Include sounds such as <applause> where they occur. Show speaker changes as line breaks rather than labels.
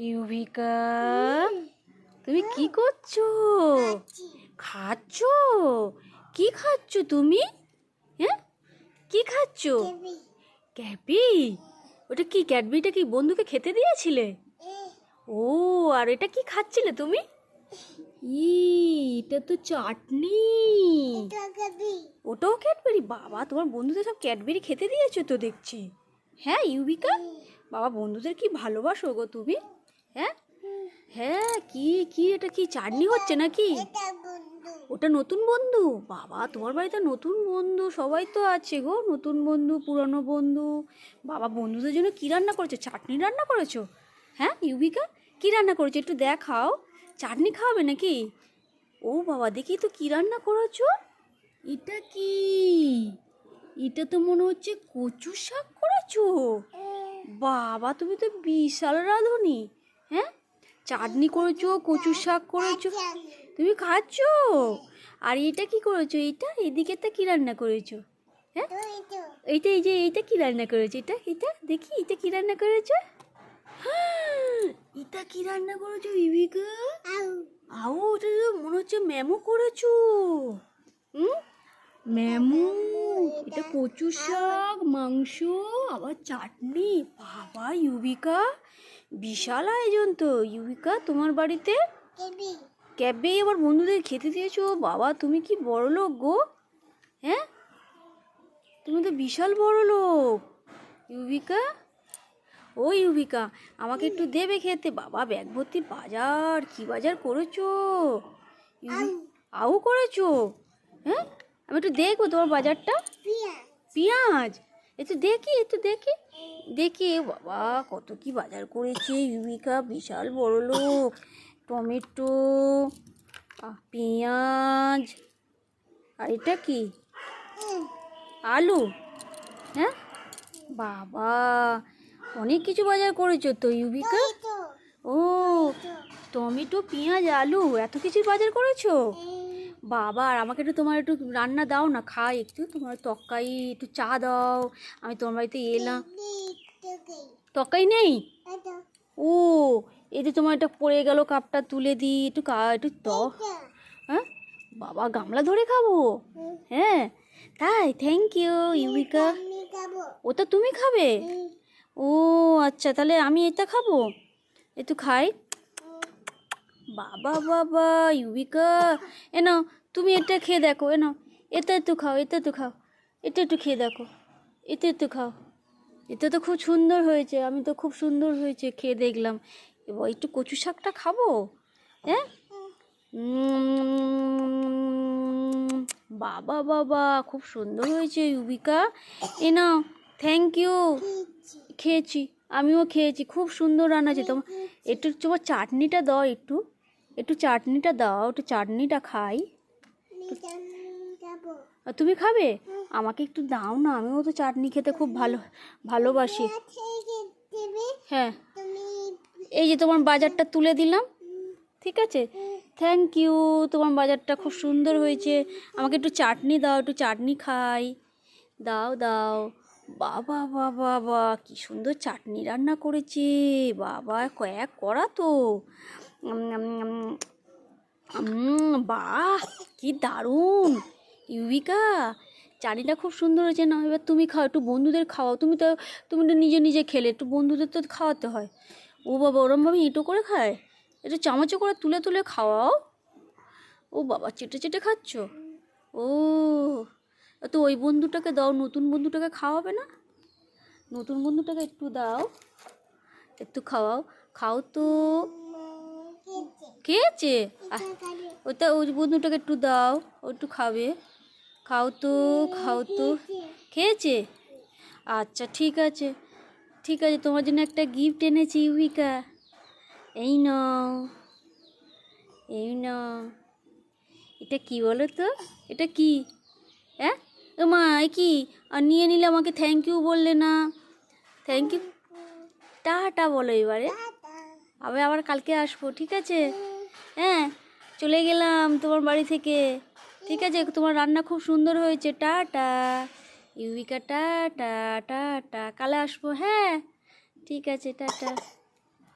ইউভিকা তুমি কি করছ? খাচ্ছ। কি খাচ্ছ তুমি? হ্যাঁ? কি খাচ্ছ? ক্যাপি ওটা কি ক্যাডবিটা কি বন্ধুকে খেতে দিয়েছিলে? ও আর এটা কি খাচ্ছিলে তুমি? <laughs> ই এটা তো চাটনি। ওটাও ক্যাডবেরি? বাবা তোমার বন্ধুদের সব ক্যাডবেরি খেতে দিয়েছ তো দেখছি। হ্যাঁ ইউবিকা? বাবা বন্ধুদের কি ভালোবাসো গো তুমি? হ্যাঁ? হ্যাঁ কি কি এটা কি চাটনি হচ্ছে নাকি? ওটা নতুন বন্ধু? বাবা তোমার বাড়িতে নতুন বন্ধু সবাই তো আছে গো। নতুন বন্ধু পুরনো বন্ধু। বাবা বন্ধুদের জন্য কি রান্না করেছ? চাটনি রান্না করেছ? হ্যাঁ ইউবিকা কি রান্না করেছ? একটু দেখাও। চাটনি খাওয়াবে নাকি? ও বাবা দেখি তো কি রান্না করেছ? এটা কি? এটা তো মনে হচ্ছে কচু শাক করেছ? বাবা তুমি তো বিশাল রাঁধুনি। হ্যাঁ? চাটনি করেছ কচু শাক করেছ। তুমি খাচ্ছো? আর এটা কি করেছ? এইটা এদিকে তা কি রান্না করেছ? হ্যাঁ? এইটা এই যে এইটা কি রান্না করেছ? এটা এটা? দেখি এটা কি রান্না করেছ? এটা কি রান্না করেছ ইভিকা আও ওটা তো মনে হচ্ছে ম্যামও করেছ। হুম? ম্যামু এটা কচু শাক মাংস আবার চাটনি। বাবা ইউবিকা। বিশাল আয়োজন তো ইউবিকা তোমার বাড়িতে? ক্যাবে আবার বন্ধুদের খেতে দিয়েছ? বাবা তুমি কি বড় লোক গো? হ্যাঁ? তুমি তো বিশাল বড় লোক ইউবিকা ও ইউবিকা আমাকে একটু দেবে খেতে। বাবা ব্যাগ ভর্তি বাজার কি বাজার করেছ? আউ। করেছ? হ্যাঁ? আমি একটু দেখব তোমার বাজারটা। পেঁয়াজ? একটু দেখি একটু দেখি। দেখি বাবা কত কি বাজার করেছে ইউবিকা বিশাল বড় লোক। টমেটো পেঁয়াজ আর এটা কি? আলু। হ্যাঁ? বাবা অনেক কিছু বাজার করেছ তো ইউবিকা ও টমেটো পেঁয়াজ আলু এত কিছু বাজার করেছ? বাবা, আর আমাকে একটু তোমার একটু রান্না দাও না, খাই একটু। তোমার তক্কাই একটু চা দাও। আমি তোমার বাড়িতে এলাম। তক্কাই নেই? ও, এই যে তোমার এটা পড়ে গেল কাপটা তুলে দিই একটু কা, একটু ত হ্যাঁ? বাবা, গামলা ধরে খাব? হ্যাঁ? তাই থ্যাংক ইউ ইউবিকা ওটা তুমি খাবে? ও আচ্ছা তাহলে আমি এটা খাব? একটু খাই। বাবা বাবা, ইউবিকা। এ নাও, তুমি এটা খেয়ে দেখো এ নাও। এটা একটু খাও, এটা একটু খাও। এটা একটু খেয়ে দেখো। এটা একটু খাও। এটা তো খুব সুন্দর হয়েছে, আমি তো খুব সুন্দর হয়েছে, খেয়ে দেখলাম। এবার একটু কচু শাকটা খাব? হ্যাঁ বাবা বাবা, খুব সুন্দর হয়েছে ইউবিকা। এ নাও থ্যাংক ইউ খেয়েছি, আমিও খেয়েছি, খুব সুন্দর রান্না আছে তোমার একটু তোমার চাটনিটা দাও একটু। একটু চাটনিটা দাও একটু চাটনিটা খাই। তুমি খাবে? আমাকে একটু দাও না আমিও তো চাটনি খেতে খুব ভালো ভালোবাসি। হ্যাঁ। এই যে তোমার বাজারটা তুলে দিলাম। ঠিক আছে? থ্যাংক ইউ তোমার বাজারটা খুব সুন্দর হয়েছে। আমাকে একটু চাটনি দাও একটু চাটনি খাই। দাও দাও। বাবা বাবা বা কি সুন্দর চাটনি রান্না করেছে। বাবা, কয়েক করা তো। বাহ, কি দারুণ। ইউবিকা, চাটনিটা খুব সুন্দর হয়েছে না? এবার তুমি খাও, একটু বন্ধুদের খাওয়াও। তুমি তো তুমি তো নিজে নিজে খেলে, একটু বন্ধুদের তো খাওয়াতে হয়। ও বাবা, ওরমভাবে ইঁটো করে খায়? একটু চামচে করে তুলে তুলে খাওয়াও? ও বাবা, চেটে চেটে খাচ্ছ? ও। তো ওই বন্ধুটাকে দাও, নতুন বন্ধুটাকে খাওয়াবে না? নতুন বন্ধুটাকে একটু দাও, একটু খাওয়াও। খাও তো। খেয়েছে? ওটা ওই বন্ধুটাকে একটু দাও, ও একটু খাবে। খাও তো খাও তো। খেয়েছে? আচ্ছা ঠিক আছে। ঠিক আছে, তোমার জন্য একটা গিফট এনেছি ইউবিকা এই নাও এই নাও। এটা কি বলো তো? এটা কি? হ্যাঁ? মা কি? আর নিয়ে নিলে আমাকে থ্যাংক ইউ বললে না। থ্যাংক ইউ টাটা বলো এবারে। আমি আবার কালকে আসব, ঠিক আছে? হ্যাঁ চলে গেলাম তোমার বাড়ি থেকে। ঠিক আছে, তোমার রান্না খুব সুন্দর হয়েছে। টাটা। ইউবিকা টাটা টাটা। কালে আসব হ্যাঁ? ঠিক আছে, টাটা।